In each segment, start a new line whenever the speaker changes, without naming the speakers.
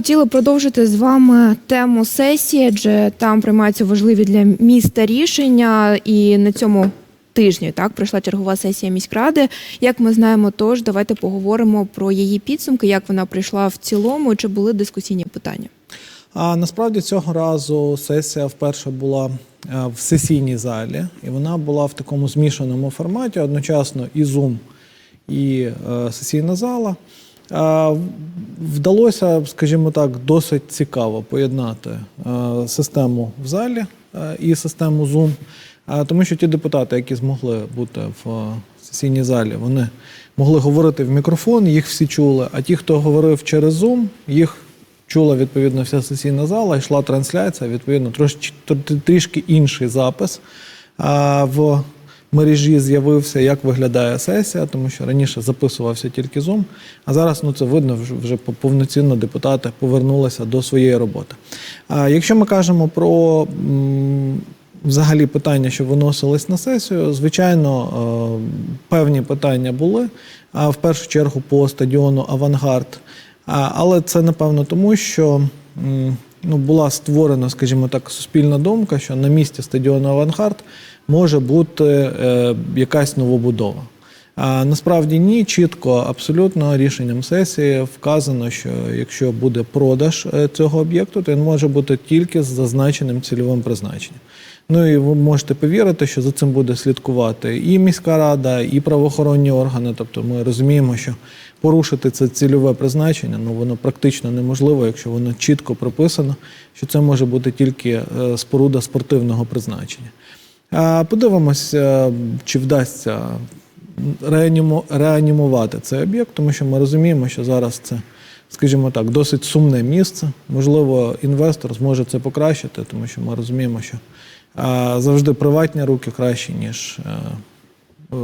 хотіли продовжити з вами тему сесії, адже там приймаються важливі для міста рішення, і на цьому тижні так пройшла чергова сесія міськради. Як ми знаємо, тож давайте поговоримо про її підсумки, як вона прийшла в цілому, чи були дискусійні питання.
А насправді цього разу сесія вперше була е, в сесійній залі, і вона була в такому змішаному форматі одночасно і Zoom, і е, сесійна зала. Вдалося, скажімо так, досить цікаво поєднати систему в залі і систему Zoom, тому що ті депутати, які змогли бути в сесійній залі, вони могли говорити в мікрофон, їх всі чули. А ті, хто говорив через Zoom, їх чула відповідно вся сесійна зала, йшла трансляція, відповідно, трошки трішки інший запис. В мережі з'явився, як виглядає сесія, тому що раніше записувався тільки Zoom, а зараз ну, це видно вже, повноцінно депутати повернулися до своєї роботи. А якщо ми кажемо про взагалі питання, що виносились на сесію, звичайно, е, певні питання були. А в першу чергу по стадіону Авангард. Але це напевно тому, що ну, була створена, скажімо так, суспільна думка, що на місці стадіону Авангард може бути е, якась новобудова. А насправді ні, чітко, абсолютно рішенням сесії вказано, що якщо буде продаж е, цього об'єкту, то він може бути тільки з зазначеним цільовим призначенням. Ну і ви можете повірити, що за цим буде слідкувати і міська рада, і правоохоронні органи. Тобто ми розуміємо, що порушити це цільове призначення ну воно практично неможливо, якщо воно чітко прописано, що це може бути тільки е, споруда спортивного призначення. А Подивимось, е, чи вдасться реаніму- реанімувати цей об'єкт, тому що ми розуміємо, що зараз це, скажімо так, досить сумне місце. Можливо, інвестор зможе це покращити, тому що ми розуміємо, що завжди приватні руки краще, ніж, е, е,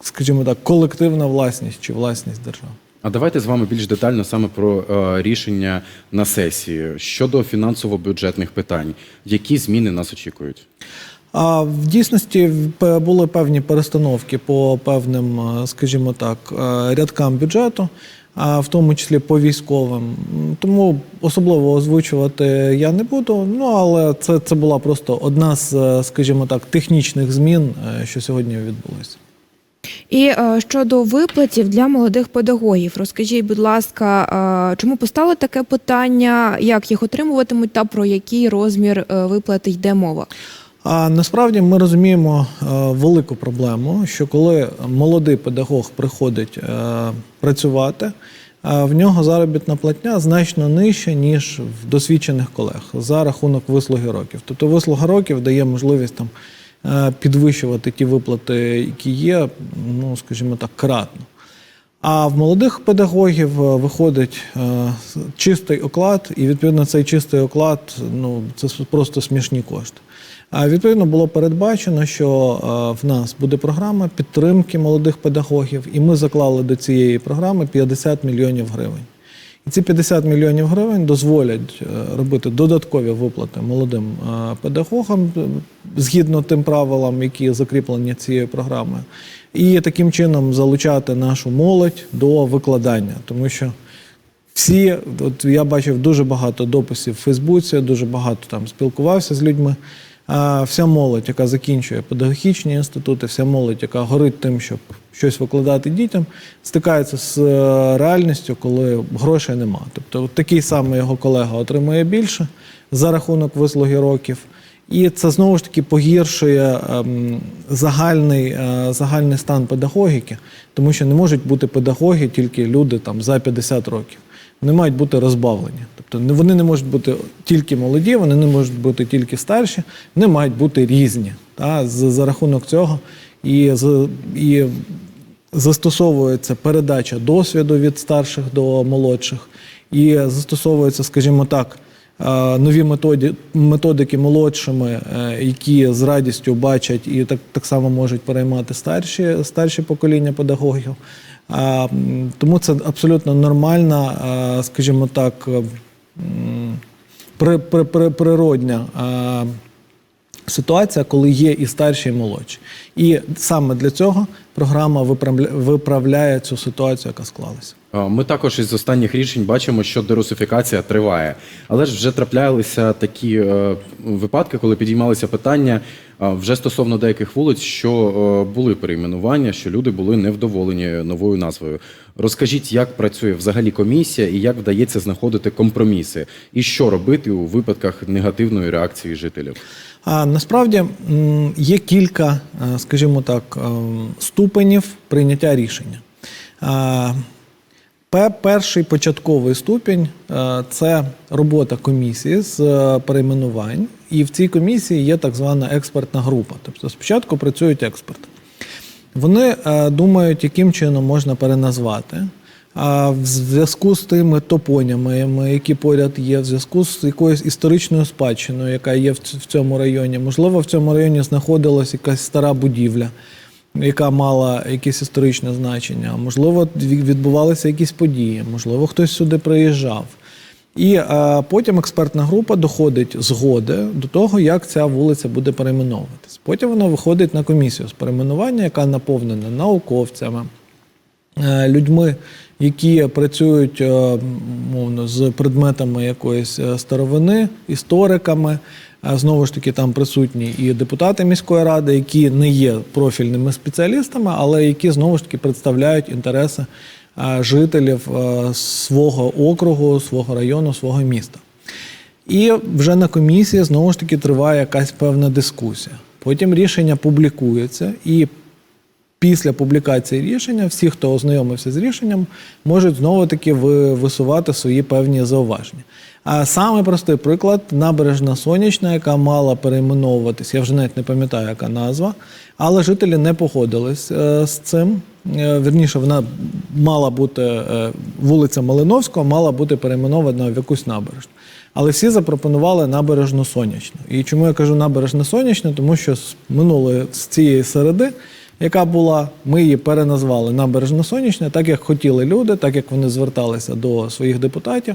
скажімо так, колективна власність чи власність держави.
А давайте з вами більш детально саме про е, рішення на сесії щодо фінансово-бюджетних питань. Які зміни нас очікують?
А в дійсності були певні перестановки по певним, е, скажімо так, е, рядкам бюджету, а в тому числі по військовим. Тому особливо озвучувати я не буду. Ну але це, це була просто одна з, е, скажімо так, технічних змін, що сьогодні відбулися.
І щодо виплатів для молодих педагогів, розкажіть, будь ласка, чому постало таке питання, як їх отримуватимуть та про який розмір виплати йде мова?
А насправді ми розуміємо е, велику проблему, що коли молодий педагог приходить е, працювати, е, в нього заробітна платня значно нижча, ніж в досвідчених колег за рахунок вислуги років. Тобто вислуга років дає можливість там підвищувати ті виплати, які є, ну скажімо так, кратно. А в молодих педагогів виходить е, чистий оклад, і відповідно цей чистий оклад ну це просто смішні кошти. Відповідно було передбачено, що е, в нас буде програма підтримки молодих педагогів, і ми заклали до цієї програми 50 мільйонів гривень. І ці 50 мільйонів гривень дозволять е, робити додаткові виплати молодим е, педагогам згідно тим правилам, які закріплені цією програмою, і таким чином залучати нашу молодь до викладання, тому що всі, от я бачив дуже багато дописів в Фейсбуці, дуже багато там спілкувався з людьми. Вся молодь, яка закінчує педагогічні інститути, вся молодь, яка горить тим, щоб щось викладати дітям, стикається з е, реальністю, коли грошей нема. Тобто, такий самий його колега отримує більше за рахунок вислуги років. І це знову ж таки погіршує ем, загальний, е, загальний стан педагогіки, тому що не можуть бути педагоги тільки люди там за 50 років. Вони мають бути розбавлені. Тобто вони не можуть бути тільки молоді, вони не можуть бути тільки старші, вони мають бути різні. Та, з- за рахунок цього і, і застосовується передача досвіду від старших до молодших, і застосовується, скажімо так, е, нові методі, методики молодшими, е, які з радістю бачать і так, так само можуть переймати старші, старші покоління педагогів. Тому це абсолютно нормальна, скажімо так, е, м, при, при, при, природня. ситуація, коли є і старші, і молодші. І саме для цього програма виправля- виправляє цю ситуацію, яка склалася.
Е, Ми також із останніх рішень бачимо, що дерусифікація триває. Але ж вже траплялися такі е, випадки, коли підіймалися питання е, вже стосовно деяких вулиць, що були перейменування, що люди були невдоволені новою назвою. Розкажіть, як працює взагалі комісія і як вдається знаходити компроміси, і що робити у випадках негативної реакції жителів?
А насправді є кілька, скажімо так, ступенів прийняття рішення. Перший початковий ступінь е, це робота комісії з е, перейменувань, і в цій комісії є так звана експертна група. Тобто спочатку працюють експерти. Вони е, думають, яким чином можна переназвати. А в зв'язку з тими топоніми, які поряд є, в зв'язку з якоюсь історичною спадщиною, яка є в цьому районі, можливо, в цьому районі знаходилась якась стара будівля, яка мала якесь історичне значення, можливо, відбувалися якісь події, можливо, хтось сюди приїжджав. І е, потім експертна група доходить згоди до того, як ця вулиця буде перейменовуватись. Потім вона виходить на комісію з перейменування, яка наповнена науковцями, е, людьми, які працюють е, мовно з предметами якоїсь е, старовини, істориками. Знову ж таки, там присутні і депутати міської ради, які не є профільними спеціалістами, але які знову ж таки представляють інтереси жителів свого округу, свого району, свого міста. І вже на комісії знову ж таки триває якась певна дискусія. Потім рішення публікується, і після публікації рішення всі, хто ознайомився з рішенням, можуть знову таки висувати свої певні зауваження. А саме простий приклад набережна сонячна, яка мала перейменовуватись, я вже навіть не пам'ятаю, яка назва, але жителі не погодились е, з цим. Е, Вірніше, вона мала бути е, вулиця Малиновського, мала бути перейменована в якусь набережну. Але всі запропонували набережну сонячну. І чому я кажу набережна сонячна? Тому що з минулої з цієї середи, яка була, ми її переназвали набережна сонячна, так як хотіли люди, так як вони зверталися до своїх депутатів.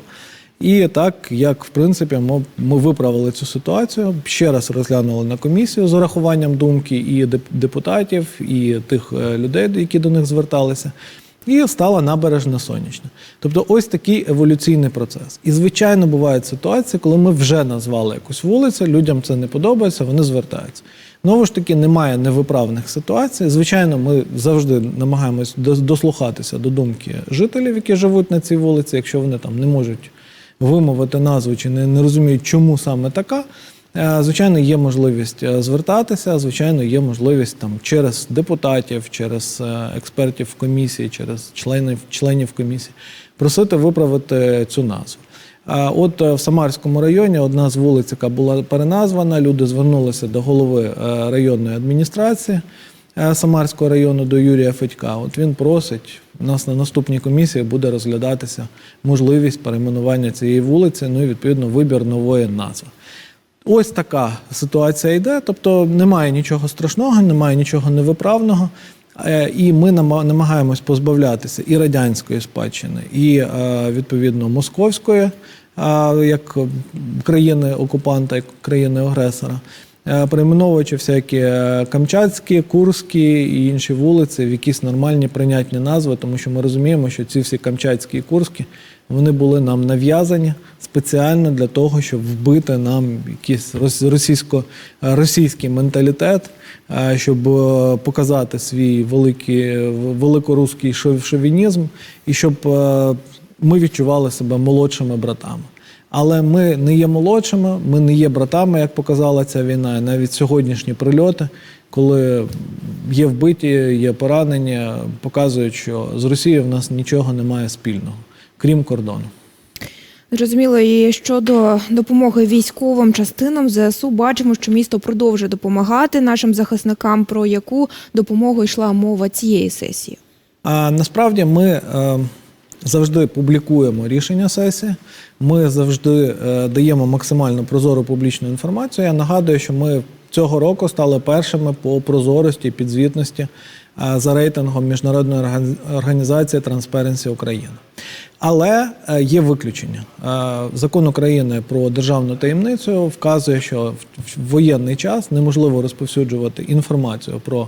І так, як в принципі, ми, ми виправили цю ситуацію, ще раз розглянули на комісію з урахуванням думки і депутатів, і тих е, людей, які до них зверталися. І стала набережна сонячна. Тобто, ось такий еволюційний процес. І звичайно, бувають ситуації, коли ми вже назвали якусь вулицю, людям це не подобається, вони звертаються. Знову ж таки, немає невиправних ситуацій. Звичайно, ми завжди намагаємось дослухатися до думки жителів, які живуть на цій вулиці, якщо вони там не можуть вимовити назву чи не, не розуміють, чому саме така. Е, Звичайно, є можливість е, звертатися, звичайно, є можливість там через депутатів, через е, експертів комісії, через членів, членів комісії просити виправити цю назву. От е, в Самарському районі одна з вулиць, яка була переназвана, люди звернулися до голови е, районної адміністрації е, Самарського району до Юрія Федька. От він просить, у нас на наступній комісії буде розглядатися можливість перейменування цієї вулиці, ну і відповідно вибір нової назви. Ось така ситуація йде, тобто немає нічого страшного, немає нічого невиправного. І ми намагаємось позбавлятися і радянської спадщини, і відповідно московської, як країни окупанта, як країни агресора, е, перейменовуючи всякі е, камчатські, курські і інші вулиці в якісь нормальні прийнятні назви, тому що ми розуміємо, що ці всі камчатські і курські вони були нам нав'язані спеціально для того, щоб вбити нам якийсь російсько, російський менталітет, е, щоб е, показати свій великий, великоруський шовінізм, і щоб е, ми відчували себе молодшими братами. Але ми не є молодшими, ми не є братами, як показала ця війна. І навіть сьогоднішні прильоти, коли є вбиті, є поранені, показують, що з Росією в нас нічого немає спільного, крім кордону.
Зрозуміло, і щодо допомоги військовим частинам ЗСУ, бачимо, що місто продовжує допомагати нашим захисникам. Про яку допомогу йшла мова цієї сесії?
А насправді ми е, завжди публікуємо рішення сесії. Ми завжди е, даємо максимально прозору публічну інформацію. Я нагадую, що ми цього року стали першими по прозорості і підзвітності е, за рейтингом міжнародної орган- організації Transparency Україна. Але е, є виключення. Закон України про державну таємницю вказує, що в- воєнний час неможливо розповсюджувати інформацію про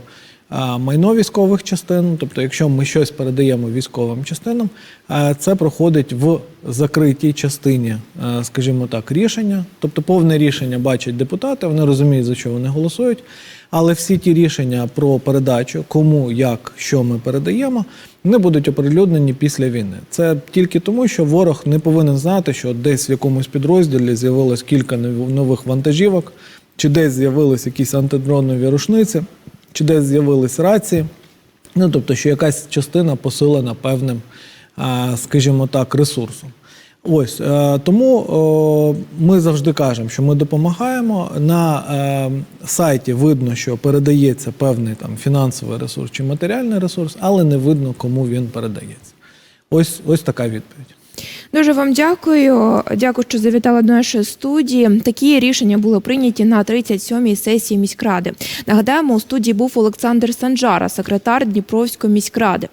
майно військових частин. Тобто, якщо ми щось передаємо військовим частинам, це проходить в закритій частині, скажімо так, рішення. Тобто, повне рішення бачать депутати, вони розуміють, за що вони голосують. Але всі ті рішення про передачу, кому, як, що ми передаємо, не будуть оприлюднені після війни. Це тільки тому, що ворог не повинен знати, що десь в якомусь підрозділі з'явилось кілька нових вантажівок, чи десь з'явились якісь антидронові рушниці, чи десь з'явились рації. Ну, тобто, що якась частина посилена певним, скажімо так, ресурсом. Ось е, тому е, ми завжди кажемо, що ми допомагаємо. На е, сайті видно, що передається певний там фінансовий ресурс чи матеріальний ресурс, але не видно, кому він передається. Ось, ось така відповідь.
Дуже вам дякую. Дякую, що завітали до нашої студії. Такі рішення були прийняті на 37-й сесії міськради. Нагадаємо, у студії був Олександр Санджара, секретар Дніпровської міськради.